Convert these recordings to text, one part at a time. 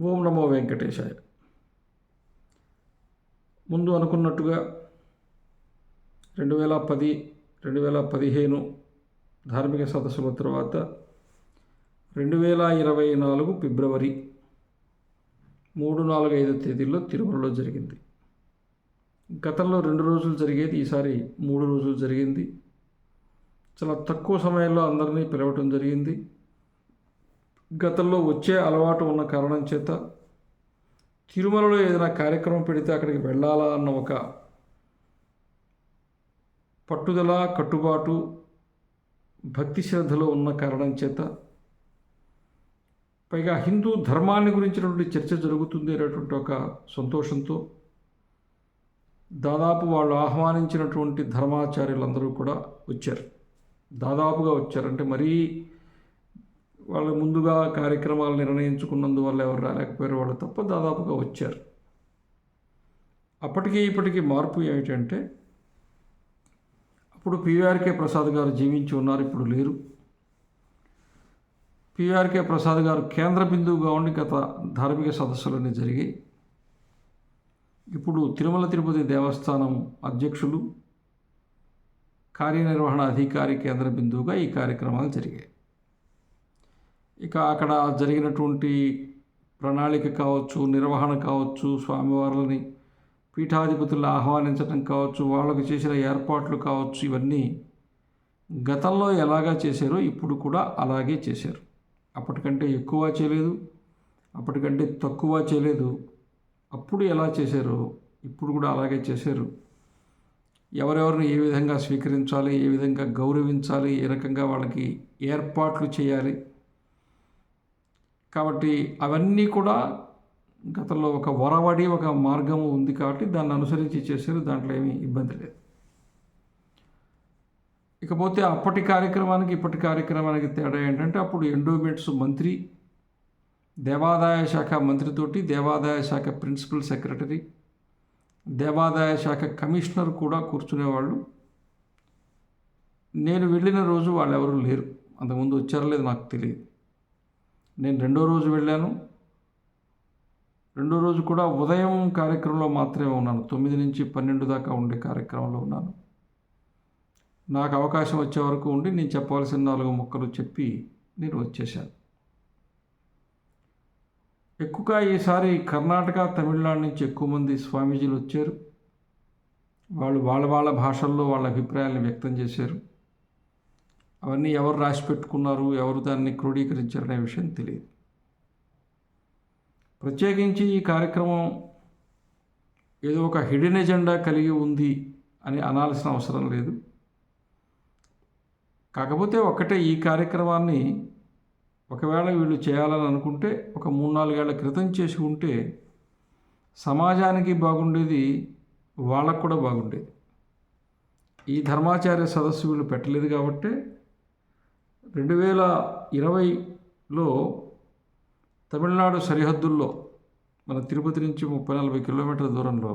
ఓం నమో వెంకటేశాయ. ముందు అనుకున్నట్టుగా రెండు వేల పది రెండు వేల పదిహేను ధార్మిక సదస్సుల తర్వాత రెండు వేల ఇరవై నాలుగు ఫిబ్రవరి మూడు నాలుగు ఐదు తేదీల్లో తిరుమలలో జరిగింది. గతంలో రెండు రోజులు జరిగేది ఈసారి మూడు రోజులు జరిగింది. చాలా తక్కువ సమయంలో అందరినీ పిలవటం జరిగింది. గతంలో వచ్చే అలవాటు ఉన్న కారణం చేత తిరుమలలో ఏదైనా కార్యక్రమం పెడితే అక్కడికి వెళ్ళాలా అన్న ఒక పట్టుదల కట్టుబాటు భక్తి శ్రద్ధలో ఉన్న కారణం చేత పైగా హిందూ ధర్మాన్ని గురించినటువంటి చర్చ జరుగుతుంది అనేటువంటి ఒక సంతోషంతో దాదాపు వాళ్ళు ఆహ్వానించినటువంటి ధర్మాచార్యులందరూ కూడా వచ్చారు. దాదాపుగా వచ్చారంటే మరీ వాళ్ళు ముందుగా కార్యక్రమాలు నిర్ణయించుకున్నందువల్ల ఎవరు రాలేకపోయారు వాళ్ళు తప్ప దాదాపుగా వచ్చారు. అప్పటికి ఇప్పటికీ మార్పు ఏమిటంటే అప్పుడు పివిఆర్కే ప్రసాద్ గారు జీవించి ఉన్నారు ఇప్పుడు లేరు. పివిఆర్కే ప్రసాద్ గారు కేంద్ర బిందువుగా ఉండి గత ధార్మిక సదస్సులన్నీ జరిగాయి. ఇప్పుడు తిరుమల తిరుపతి దేవస్థానం అధ్యక్షులు కార్యనిర్వహణ అధికారి కేంద్ర బిందువుగా ఈ కార్యక్రమాలు జరిగాయి. ఇక అక్కడ జరిగినటువంటి ప్రణాళిక కావచ్చు నిర్వహణ కావచ్చు స్వామివార్లని పీఠాధిపతులు ఆహ్వానించడం కావచ్చు వాళ్ళకు చేసిన ఏర్పాట్లు కావచ్చు ఇవన్నీ గతంలో ఎలాగా చేశారో ఇప్పుడు కూడా అలాగే చేశారు. అప్పటికంటే ఎక్కువ చేయలేదు అప్పటికంటే తక్కువ చేయలేదు. అప్పుడు ఎలా చేశారో ఇప్పుడు కూడా అలాగే చేశారు. ఎవరెవరిని ఏ విధంగా స్వీకరించాలి ఏ విధంగా గౌరవించాలి ఏ రకంగా వాళ్ళకి ఏర్పాట్లు చేయాలి కాబట్టి అవన్నీ కూడా గతంలో ఒక వరవడి ఒక మార్గము ఉంది కాబట్టి దాన్ని అనుసరించి చేశారు దాంట్లో ఏమీ ఇబ్బంది లేదు. ఇకపోతే అప్పటి కార్యక్రమానికి ఇప్పటి కార్యక్రమానికి తేడా ఏంటంటే అప్పుడు ఎండోమెంట్స్ మంత్రి దేవాదాయ శాఖ మంత్రితోటి దేవాదాయ శాఖ ప్రిన్సిపల్ సెక్రటరీ దేవాదాయ శాఖ కమిషనర్ కూడా కూర్చునేవాళ్ళు. నేను వెళ్ళిన రోజు వాళ్ళు ఎవరు లేరు. అంతకుముందు వచ్చారో లేదు నాకు తెలియదు. నేను రెండో రోజు వెళ్ళాను. రెండో రోజు కూడా ఉదయం కార్యక్రమంలో మాత్రమే ఉన్నాను. తొమ్మిది నుంచి పన్నెండు దాకా ఉండే కార్యక్రమంలో ఉన్నాను. నాకు అవకాశం వచ్చే వరకు ఉండి నేను చెప్పవలసిన నాలుగు ముక్కలు చెప్పి నేను వచ్చేసాను ఎక్కువగా ఈసారి కర్ణాటక తమిళనాడు నుంచి ఎక్కువ మంది స్వామీజీలు వచ్చారు. వాళ్ళు వాళ్ళ వాళ్ళ భాషల్లో వాళ్ళ అభిప్రాయాలను వ్యక్తం చేశారు. అవన్నీ ఎవరు రాసి పెట్టుకున్నారు ఎవరు దాన్ని క్రోడీకరించారనే విషయం తెలియదు. ప్రత్యేకించి ఈ కార్యక్రమం ఏదో ఒక హిడెన్ ఎజెండా కలిగి ఉంది అని అనాల్సిన అవసరం లేదు. కాకపోతే ఒక్కటే ఈ కార్యక్రమాన్ని ఒకవేళ వీళ్ళు చేయాలని అనుకుంటే ఒక మూడు నాలుగేళ్ళ క్రితం చేసి ఉంటే సమాజానికి బాగుండేది వాళ్ళకు కూడా బాగుండేది. ఈ ధర్మాచార్య సదస్సు వీళ్ళు పెట్టలేదు కాబట్టి రెండు వేల ఇరవైలో తమిళనాడు సరిహద్దుల్లో మన తిరుపతి నుంచి ముప్పై నలభై కిలోమీటర్ల దూరంలో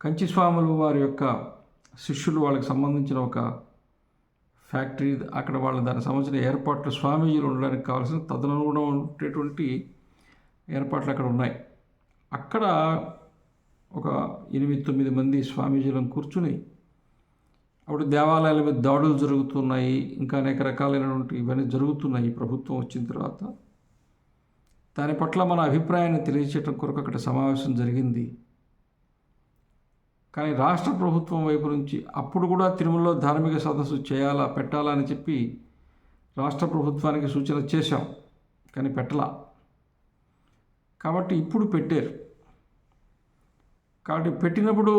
కంచి స్వాములు వారి యొక్క శిష్యులు వాళ్ళకి సంబంధించిన ఒక ఫ్యాక్టరీ అక్కడ వాళ్ళ దానికి సంబంధించిన ఏర్పాట్లు స్వామీజీలు ఉండడానికి కావాల్సిన తదనుగుణం ఉండేటువంటి ఏర్పాట్లు అక్కడ ఉన్నాయి. అక్కడ ఒక ఎనిమిది తొమ్మిది మంది స్వామీజీలను కూర్చుని అప్పుడు దేవాలయాల మీద దాడులు జరుగుతున్నాయి ఇంకా అనేక రకాలైనటువంటి ఇవన్నీ జరుగుతున్నాయి ప్రభుత్వం వచ్చిన తర్వాత. దాని పట్ల మన అభిప్రాయాన్ని తెలియచేయడం కొరకు అక్కడ సమావేశం జరిగింది. కానీ రాష్ట్ర ప్రభుత్వం వైపు నుంచి అప్పుడు కూడా తిరుమలలో ధార్మిక సదస్సు చేయాలా పెట్టాలా అని చెప్పి రాష్ట్ర ప్రభుత్వానికి సూచన చేశాం కానీ పెట్టలా. కాబట్టి ఇప్పుడు పెట్టారు. కాబట్టి పెట్టినప్పుడు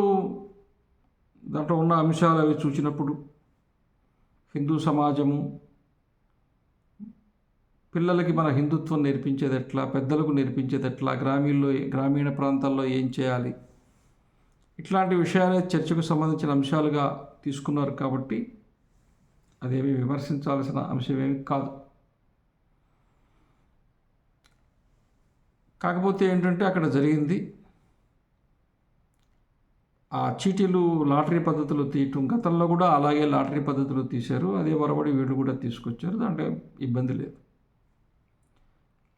దాంట్లో ఉన్న అంశాలు అవి చూసినప్పుడు హిందూ సమాజము పిల్లలకి మన హిందుత్వం నేర్పించేది ఎట్లా పెద్దలకు నేర్పించేది ఎట్లా గ్రామీణలో గ్రామీణ ప్రాంతాల్లో ఏం చేయాలి? ఇట్లాంటి విషయాలే చర్చకు సంబంధించిన అంశాలుగా తీసుకున్నారు కాబట్టి అదేమి విమర్శించాల్సిన అంశమేమి కాదు. కాకపోతే ఏంటంటే అక్కడ జరిగింది ఆ చీటీలు లాటరీ పద్ధతిలో తీయటం గతంలో కూడా అలాగే లాటరీ పద్ధతిలో తీశారు. అదే వరబడి వీళ్ళు కూడా తీసుకొచ్చారు. దాంట్లో ఇబ్బంది లేదు.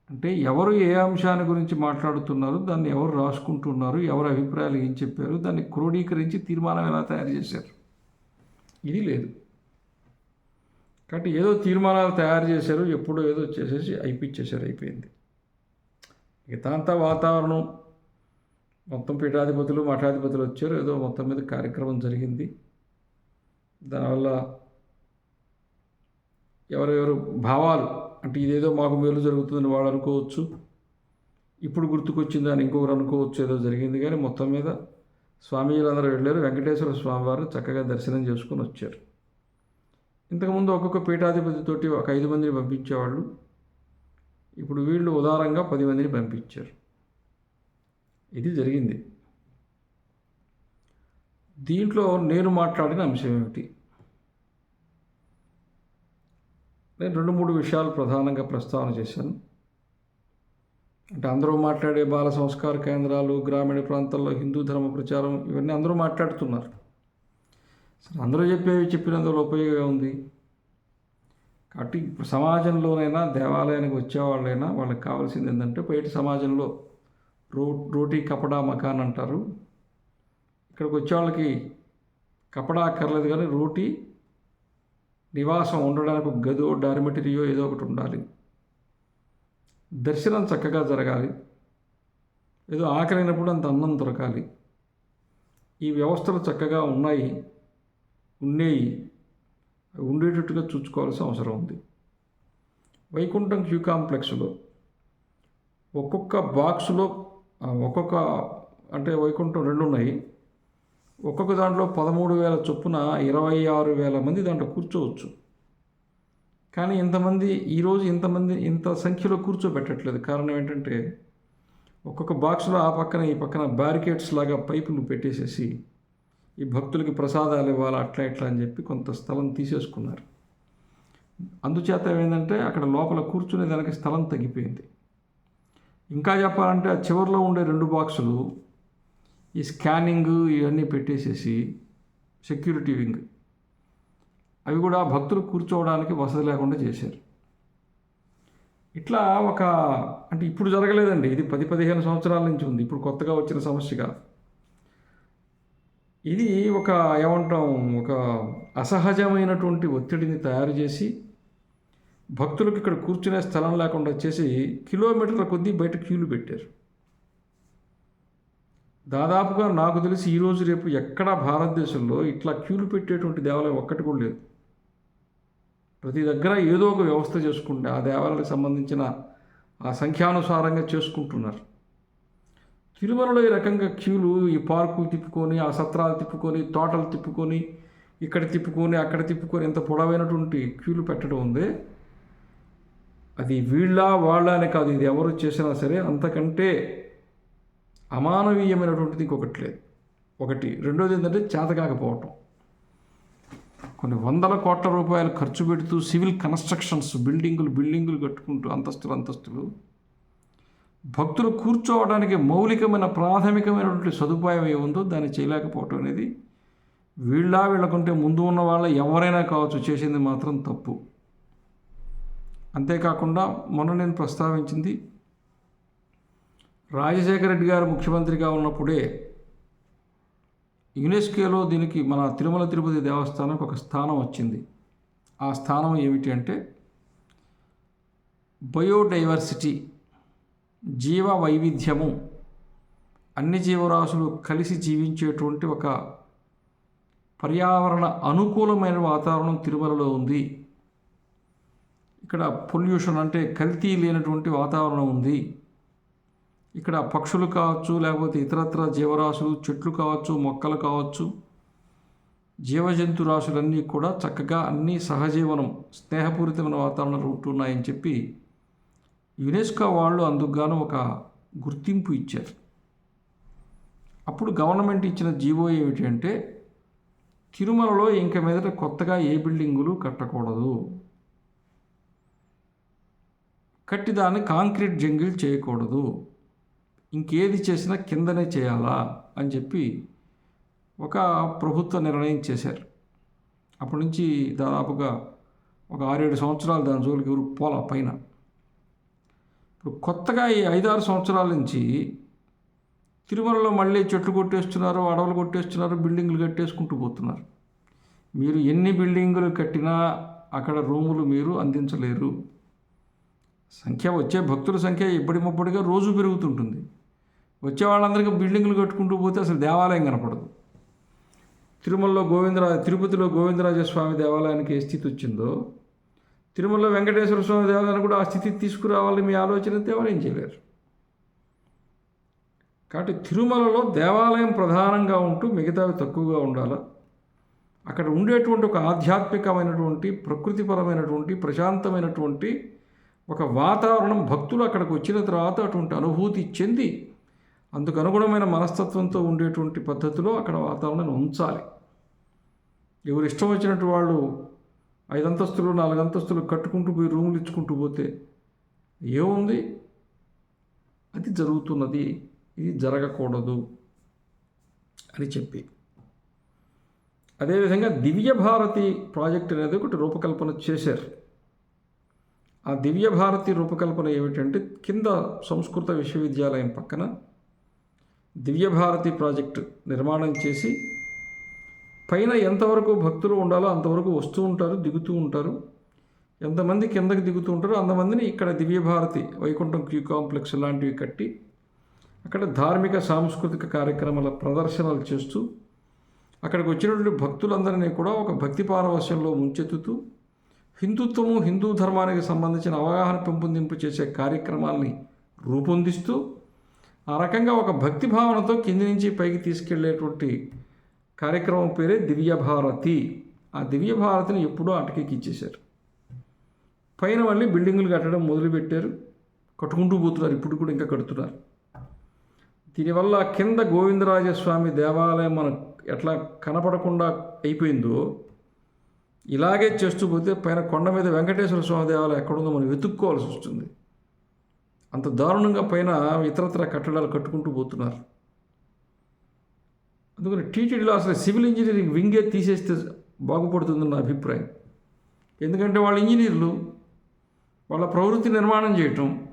అంటే ఎవరు ఏ అంశాన్ని గురించి మాట్లాడుతున్నారు దాన్ని ఎవరు రాసుకుంటున్నారు ఎవరు అభిప్రాయాలు ఏం చెప్పారు దాన్ని క్రోడీకరించి తీర్మానం ఎలా తయారు చేశారు? ఇది లేదు. కాబట్టి ఏదో తీర్మానాలు తయారు చేశారు ఎప్పుడో ఏదో చేసేసి అయిపించేశారు అయిపోయింది. మిగతాంతా వాతావరణం. మొత్తం పీఠాధిపతులు మఠాధిపతులు వచ్చారు. ఏదో మొత్తం మీద కార్యక్రమం జరిగింది. దానివల్ల ఎవరెవరు భావాలు అంటే ఇదేదో మాకు మేలు జరుగుతుందని వాళ్ళు అనుకోవచ్చు. ఇప్పుడు గుర్తుకొచ్చింది అని ఇంకొకరు అనుకోవచ్చు ఏదో జరిగింది. కానీ మొత్తం మీద స్వామీజీలందరూ వెళ్ళారు. వెంకటేశ్వర స్వామివారు చక్కగా దర్శనం చేసుకొని వచ్చారు. ఇంతకుముందు ఒక్కొక్క పీఠాధిపతితోటి ఒక ఐదు మందిని పంపించేవాళ్ళు. ఇప్పుడు వీళ్ళు ఉదారంగా పది మందిని పంపించారు. ఇది జరిగింది. దీంట్లో నేను మాట్లాడిన అంశం ఏమిటి? నేను రెండు మూడు విషయాలు ప్రధానంగా ప్రస్తావన చేశాను. అంటే అందరూ మాట్లాడే బాల సంస్కార కేంద్రాలు గ్రామీణ ప్రాంతాల్లో హిందూ ధర్మ ప్రచారం ఇవన్నీ అందరూ మాట్లాడుతున్నారు. సరే అందరూ చెప్పేవి చెప్పినందులో ఉపయోగం ఉంది కాబట్టి ఇప్పుడు సమాజంలోనైనా దేవాలయానికి వచ్చేవాళ్ళైనా వాళ్ళకి కావాల్సింది ఏంటంటే బయట సమాజంలో రో రోటీ కపడా మకాన్ అంటారు. ఇక్కడికి వచ్చే వాళ్ళకి కపడా అక్కర్లేదు కానీ రోటీ నివాసం ఉండడానికి ఒక గదో డార్మెటరీయో ఏదో ఒకటి ఉండాలి. దర్శనం చక్కగా జరగాలి. ఏదో ఆకలినప్పుడు అంత అన్నం దొరకాలి. ఈ వ్యవస్థలు చక్కగా ఉన్నాయి ఉండేవి ఉండేటట్టుగా చూసుకోవాల్సిన అవసరం ఉంది. వైకుంఠం క్యూ కాంప్లెక్స్లో ఒక్కొక్క బాక్సులో ఒక్కొక్క అంటే వైకుంఠం రెండు ఉన్నాయి ఒక్కొక్క దాంట్లో పదమూడు వేల చొప్పున ఇరవై ఆరు వేల మంది దాంట్లో కూర్చోవచ్చు. కానీ ఇంతమంది ఈరోజు ఇంతమంది ఇంత సంఖ్యలో కూర్చోబెట్టట్లేదు. కారణం ఏంటంటే ఒక్కొక్క బాక్స్లో ఆ పక్కన ఈ పక్కన బ్యారికేడ్స్ లాగా పైపులు పెట్టేసేసి ఈ భక్తులకి ప్రసాదాలు ఇవ్వాలి అట్లా ఇట్లా అని చెప్పి కొంత స్థలం తీసేసుకున్నారు. అందుచేత ఏంటంటే అక్కడ లోపల కూర్చునే దానికి స్థలం తగ్గిపోయింది. ఇంకా చెప్పాలంటే ఆ చివరిలో ఉండే రెండు బాక్సులు ఈ స్కానింగ్ ఇవన్నీ పెట్టేసేసి సెక్యూరిటీ వింగ్. అవి కూడా భక్తులు కూర్చోవడానికి వసతి లేకుండా చేశారు. ఇట్లా ఒక అంటే ఇప్పుడు జరగలేదండి. ఇది పది పదిహేను సంవత్సరాల నుంచి ఉంది. ఇప్పుడు కొత్తగా వచ్చిన సమస్యగా. ఇది ఒక ఏమంటాం ఒక అసహజమైనటువంటి ఒత్తిడిని తయారు చేసి భక్తులకు ఇక్కడ కూర్చునే స్థలం లేకుండా చేసి కిలోమీటర్ల కొద్దీ బయట క్యూలు పెట్టారు. దాదాపుగా నాకు తెలిసి ఈరోజు రేపు ఎక్కడా భారతదేశంలో ఇట్లా క్యూలు పెట్టేటువంటి దేవాలయం ఒక్కటి కూడా లేదు. ప్రతి దగ్గర ఏదో ఒక వ్యవస్థ చేసుకుంటే ఆ దేవాలయానికి సంబంధించిన ఆ సంఖ్యానుసారంగా చేసుకుంటున్నారు. తిరుమలలో ఈ రకంగా క్యూలు ఈ పార్కులు తిప్పుకొని ఆ సత్రాలు తిప్పుకొని తోటలు తిప్పుకొని ఇక్కడ తిప్పుకొని అక్కడ తిప్పుకొని ఎంత పొడవైనటువంటి క్యూలు పెట్టడం ఉంది. అది వీళ్ళ వాళ్ళని కాదు ఇది ఎవరు చేసినా సరే అంతకంటే అమానవీయమైనటువంటిది ఇంకొకటి లేదు. ఒకటి రెండోది ఏంటంటే చేతకాకపోవటం. కొన్ని వందల కోట్ల రూపాయలు ఖర్చు పెడుతూ సివిల్ కన్స్ట్రక్షన్స్ బిల్డింగులు బిల్డింగులు కట్టుకుంటూ అంతస్తులు అంతస్తులు. భక్తులు కూర్చోవడానికి మౌలికమైన ప్రాథమికమైనటువంటి సదుపాయం ఏముందో దాన్ని చేయలేకపోవటం అనేది వీళ్ళ వీళ్ళకుంటే ముందు ఉన్న వాళ్ళ ఎవరైనా కావచ్చు చేసింది మాత్రం తప్పు. అంతేకాకుండా మొన్న నేను ప్రస్తావించింది రాజశేఖర రెడ్డి గారు ముఖ్యమంత్రిగా ఉన్నప్పుడే యునెస్కోలో దీనికి మన తిరుమల తిరుపతి దేవస్థానానికి ఒక స్థానం వచ్చింది. ఆ స్థానం ఏమిటి అంటే బయోడైవర్సిటీ జీవ వైవిధ్యము అన్ని జీవరాశులు కలిసి జీవించేటువంటి ఒక పర్యావరణ అనుకూలమైన వాతావరణం తిరుమలలో ఉంది. ఇక్కడ పొల్యూషన్ అంటే కల్తీ లేనటువంటి వాతావరణం ఉంది. ఇక్కడ పక్షులు కావచ్చు లేకపోతే ఇతరత్ర జీవరాశులు చెట్లు కావచ్చు మొక్కలు కావచ్చు జీవజంతు రాశులన్నీ కూడా చక్కగా అన్నీ సహజీవనం స్నేహపూరితమైన వాతావరణంలో ఉంటున్నాయని చెప్పి యునెస్కో వాళ్ళు అందుకుగాను ఒక గుర్తింపు ఇచ్చారు. అప్పుడు గవర్నమెంట్ ఇచ్చిన జీవో ఏమిటి అంటే తిరుమలలో ఇంక మీదట కొత్తగా ఏ బిల్డింగులు కట్టకూడదు. కట్టి దాన్ని కాంక్రీట్ జంగిల్ చేయకూడదు. ఇంకేది చేసినా కిందనే చేయాలా అని చెప్పి ఒక ప్రభుత్వ నిర్ణయం చేశారు. అప్పటి నుంచి దాదాపుగా ఒక ఆరేడు సంవత్సరాలు దాని జోలికి ఎవరు పోలా పైన. ఇప్పుడు కొత్తగా ఈ ఐదారు సంవత్సరాల నుంచి తిరుమలలో మళ్ళీ చెట్లు కొట్టేస్తున్నారు అడవులు కొట్టేస్తున్నారు బిల్డింగులు కట్టేసుకుంటూ పోతున్నారు. మీరు ఎన్ని బిల్డింగులు కట్టినా అక్కడ రూములు మీరు అందించలేరు. సంఖ్య వచ్చే భక్తుల సంఖ్య ఇప్పటి ముప్పటిగా రోజు పెరుగుతుంటుంది. వచ్చే వాళ్ళందరికీ బిల్డింగ్లు కట్టుకుంటూ పోతే అసలు దేవాలయం కనపడదు. తిరుమలలో గోవిందరా తిరుపతిలో గోవిందరాజ స్వామి దేవాలయానికి ఏ స్థితి వచ్చిందో తిరుమలలో వెంకటేశ్వర స్వామి దేవాలయాన్ని కూడా ఆ స్థితికి తీసుకురావాలని మీ ఆలోచన దేవాలయం చేయలేరు. కాబట్టి తిరుమలలో దేవాలయం ప్రధానంగా ఉంటూ మిగతావి తక్కువగా ఉండాలా? అక్కడ ఉండేటువంటి ఒక ఆధ్యాత్మికమైనటువంటి ప్రకృతిపరమైనటువంటి ప్రశాంతమైనటువంటి ఒక వాతావరణం భక్తులు అక్కడికి వచ్చిన తర్వాత అటువంటి అనుభూతి చెంది అందుకు అనుగుణమైన మనస్తత్వంతో ఉండేటువంటి పద్ధతిలో అక్కడ వాతావరణాన్ని ఉంచాలి. ఎవరు ఇష్టం వచ్చినట్టు వాళ్ళు ఐదు అంతస్తులు నాలుగు అంతస్తులు కట్టుకుంటూ పోయి రూములు ఇచ్చుకుంటూ పోతే ఏముంది? అది జరుగుతున్నది. ఇది జరగకూడదు అని చెప్పి. అదేవిధంగా దివ్య భారతి ప్రాజెక్ట్ అనేది ఒకటి రూపకల్పన చేశారు. ఆ దివ్య భారతి రూపకల్పన ఏమిటంటే కింద సంస్కృత విశ్వవిద్యాలయం పక్కన దివ్య భారతి ప్రాజెక్టు నిర్మాణం చేసి పైన ఎంతవరకు భక్తులు ఉండాలో అంతవరకు వస్తూ ఉంటారు దిగుతూ ఉంటారు. ఎంతమంది కిందకి దిగుతూ ఉంటారో అంతమందిని ఇక్కడ దివ్య భారతి వైకుంఠం క్యూ కాంప్లెక్స్ లాంటివి కట్టి అక్కడ ధార్మిక సాంస్కృతిక కార్యక్రమాల ప్రదర్శనలు చేస్తూ అక్కడికి వచ్చినటువంటి భక్తులందరినీ కూడా ఒక భక్తి పారవశ్యంలో ముంచెత్తుతూ హిందుత్వము హిందూ ధర్మానికి సంబంధించిన అవగాహన పెంపొందింపు చేసే కార్యక్రమాల్ని రూపొందిస్తూ ఆ రకంగా ఒక భక్తి భావనతో కింది నుంచి పైకి తీసుకెళ్ళేటువంటి కార్యక్రమం పేరే దివ్య భారతి. ఆ దివ్య భారతిని ఎప్పుడో అటకెక్కి ఇచ్చేశారు. పైన మళ్ళీ బిల్డింగులు కట్టడం మొదలుపెట్టారు. కట్టుకుంటూ పోతున్నారు. ఇప్పుడు కూడా ఇంకా కడుతున్నారు. దీనివల్ల కింద గోవిందరాజస్వామి దేవాలయం మనకు ఎట్లా కనపడకుండా అయిపోయిందో ఇలాగే చేస్తూ పోతే పైన కొండ మీద వెంకటేశ్వర స్వామి దేవాలయం ఎక్కడుందో మనం వెతుక్కోవాల్సి వస్తుంది. అంత దారుణంగా పైన ఇతరత్ర కట్టడాలు కట్టుకుంటూ పోతున్నారు. అందుకని టీటీడీలో అసలు సివిల్ ఇంజనీరింగ్ వింగే తీసేస్తే బాగుపడుతుందని నా అభిప్రాయం. ఎందుకంటే వాళ్ళ ఇంజనీర్లు వాళ్ళ ప్రవృత్తి నిర్మాణం చేయటం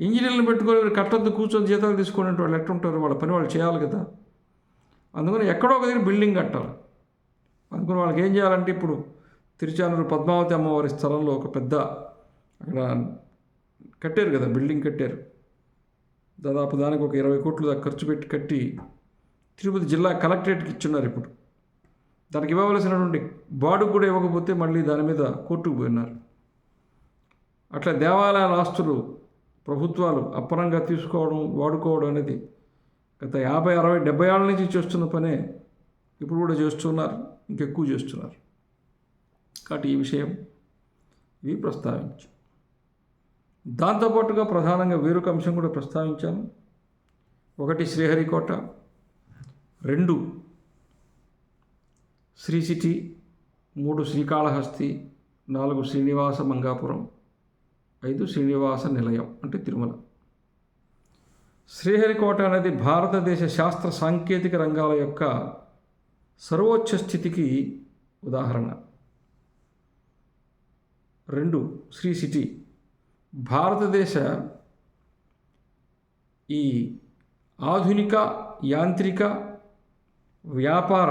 ఇంజనీర్లను పెట్టుకొని కట్టద్దు కూర్చొని జీతాలు తీసుకునే వాళ్ళు ఎట్టుంటారు వాళ్ళ పని వాళ్ళు చేయాలి కదా. అందుకని ఎక్కడో ఒక దగ్గర బిల్డింగ్ కట్టాలి. అందుకని వాళ్ళకి ఏం చేయాలంటే ఇప్పుడు తిరుచానూరు పద్మావతి అమ్మవారి స్థలంలో ఒక పెద్ద అక్కడ కట్టారు కదా బిల్డింగ్ కట్టారు. దాదాపు దానికి ఒక ఇరవై కోట్లు దాకా ఖర్చు పెట్టి కట్టి తిరుపతి జిల్లా కలెక్టరేట్కి ఇచ్చున్నారు ఇప్పుడు. దానికి ఇవ్వవలసినటువంటి బాడు కూడా ఇవ్వకపోతే మళ్ళీ దాని మీద కోర్టుకు పోయినారు. అట్లా దేవాలయాల ఆస్తులు ప్రభుత్వాలు అప్పరంగా తీసుకోవడం వాడుకోవడం అనేది గత యాభై అరవై డెబ్బై ఏళ్ళ నుంచి చేస్తున్న పనే ఇప్పుడు కూడా చేస్తున్నారు. ఇంకెక్కువ చేస్తున్నారు. కాబట్టి ఈ విషయం ఇవి ప్రస్తావించు. దాంతోపాటుగా ప్రధానంగా వేరొక అంశం కూడా ప్రస్తావించాను. ఒకటి శ్రీహరికోట రెండు శ్రీ సిటీ మూడు శ్రీకాళహస్తి నాలుగు శ్రీనివాస మంగాపురం ఐదు శ్రీనివాస నిలయం అంటే తిరుమల. శ్రీహరికోట అనేది భారతదేశ శాస్త్ర సాంకేతిక రంగాల యొక్క సర్వోచ్చ స్థితికి ఉదాహరణ. రెండు శ్రీ సిటీ. భారతదేశ ఈ ఆధునిక యాంత్రిక వ్యాపార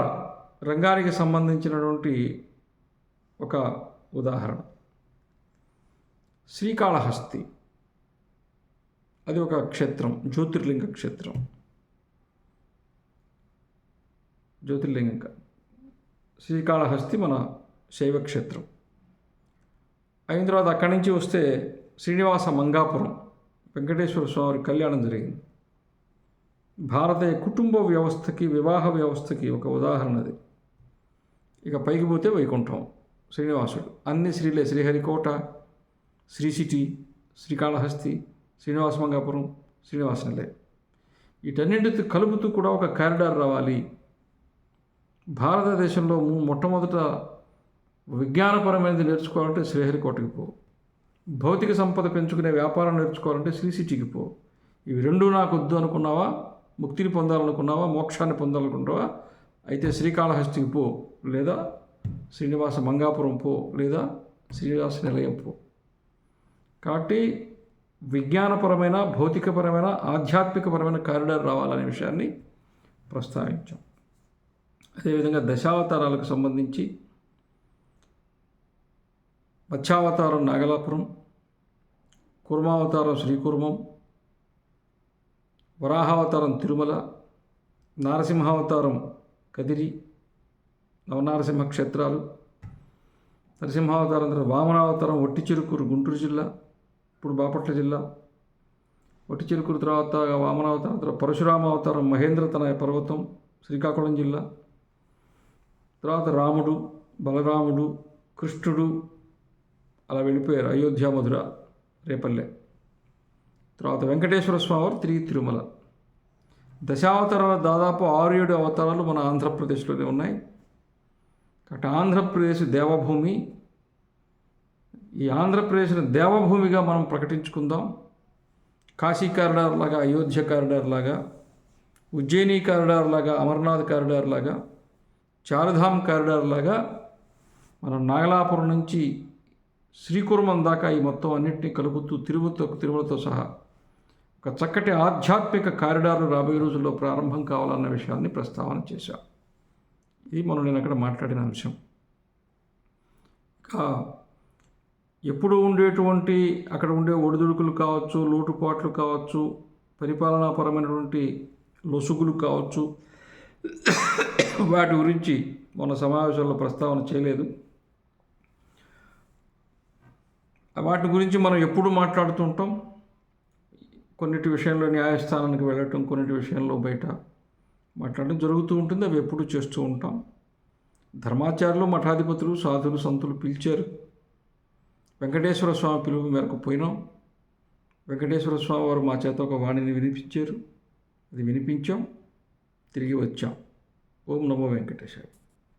రంగానికి సంబంధించినటువంటి ఒక ఉదాహరణ. శ్రీకాళహస్తి. అది ఒక క్షేత్రం జ్యోతిర్లింగ క్షేత్రం. జ్యోతిర్లింగం శ్రీకాళహస్తి మన శైవ క్షేత్రం అయిన తర్వాత అక్కడి నుంచి వస్తే శ్రీనివాస మంగాపురం వెంకటేశ్వర స్వామి కళ్యాణం జరిగింది. భారతీయ కుటుంబ వ్యవస్థకి వివాహ వ్యవస్థకి ఒక ఉదాహరణ అది ఇక పైకి పోతే వైకుంఠం శ్రీనివాసుడు అన్ని శ్రీలే శ్రీహరికోట శ్రీ సిటీ శ్రీకాళహస్తి శ్రీనివాస మంగాపురం శ్రీనివాసనలే వీటన్నింటితో కలుపుతూ కూడా ఒక కారిడార్ రావాలి భారతదేశంలో మొట్టమొదట విజ్ఞానపరమైనది నేర్చుకోవాలంటే శ్రీహరికోటకి పో. భౌతిక సంపద పెంచుకునే వ్యాపారం నేర్చుకోవాలంటే శ్రీసిటీకి పో. ఇవి రెండు నాకు వద్దు అనుకున్నావా? ముక్తిని పొందాలనుకున్నావా? మోక్షాన్ని పొందాలనుకుంటావా అయితే శ్రీకాళహస్తికి పో. లేదా శ్రీనివాస మంగాపురం పో. లేదా శ్రీనివాస నిలయం పో. కాబట్టి విజ్ఞానపరమైన భౌతికపరమైన ఆధ్యాత్మికపరమైన కారిడార్ రావాలనే విషయాన్ని ప్రస్తావించాం. అదేవిధంగా దశావతారాలకు సంబంధించి మత్స్యావతారం నాగలాపురం కుర్మావతారం శ్రీకుర్మం వరాహావతారం తిరుమల నారసింహావతారం కదిరి నవనారసింహ క్షేత్రాలు నరసింహావతారం తర్వాత వామనావతారం ఒట్టి చిరుకూరు గుంటూరు జిల్లా ఇప్పుడు బాపట్ల జిల్లా ఒట్టి చిరుకూరు తర్వాత వామనావతారం తర్వాత పరశురామ అవతారం మహేంద్ర తనయ పర్వతం శ్రీకాకుళం జిల్లా తర్వాత రాముడు బలరాముడు కృష్ణుడు అలా వెళ్ళిపోయారు. అయోధ్య మధుర రేపల్లె. తర్వాత వెంకటేశ్వర స్వామి వారు తిరిగి తిరుమల. దశావతారాలు దాదాపు ఆరు ఏడు అవతారాలు మన ఆంధ్రప్రదేశ్లోనే ఉన్నాయి. కాబట్టి ఆంధ్రప్రదేశ్ దేవభూమి ఈ ఆంధ్రప్రదేశ్ని దేవభూమిగా మనం ప్రకటించుకుందాం. కాశీ కారిడార్ లాగా అయోధ్య కారిడార్ లాగా ఉజ్జయిని కారిడార్ లాగా అమర్నాథ్ కారిడార్ లాగా చారుధామ్ కారిడార్ లాగా మనం నాగలాపురం నుంచి శ్రీకుర్మం దాకా ఈ మొత్తం అన్నింటినీ కలుపుతూ తిరుమలతో తిరుమలతో సహా ఒక చక్కటి ఆధ్యాత్మిక కారిడార్లు రాబోయే రోజుల్లో ప్రారంభం కావాలన్న విషయాన్ని ప్రస్తావన చేశాం. ఇది మనం నేను అక్కడ మాట్లాడిన అంశం. ఇంకా ఎప్పుడు ఉండేటువంటి అక్కడ ఉండే ఒడిదుడుకులు కావచ్చు లోటుపాట్లు కావచ్చు పరిపాలనాపరమైనటువంటి లొసుగులు కావచ్చు వాటి గురించి మన సమావేశంలో ప్రస్తావన చేయలేదు. వాటి గురించి మనం ఎప్పుడు మాట్లాడుతుంటాం కొన్నిటి విషయంలో న్యాయస్థానానికి వెళ్ళటం కొన్నిటి విషయంలో బయట మాట్లాడడం జరుగుతూ ఉంటుంది. అవి ఎప్పుడు చేస్తూ ఉంటాం. ధర్మాచార్యులు మఠాధిపతులు సాధులు సంతులు పిలిచారు. వెంకటేశ్వర స్వామి పిలుపు మేరకు పోయినాం. వెంకటేశ్వర స్వామి వారు మా చేత ఒక వాణిని వినిపించారు. అది వినిపించాం. తిరిగి వచ్చాం. ఓం నమో వెంకటేశ్వర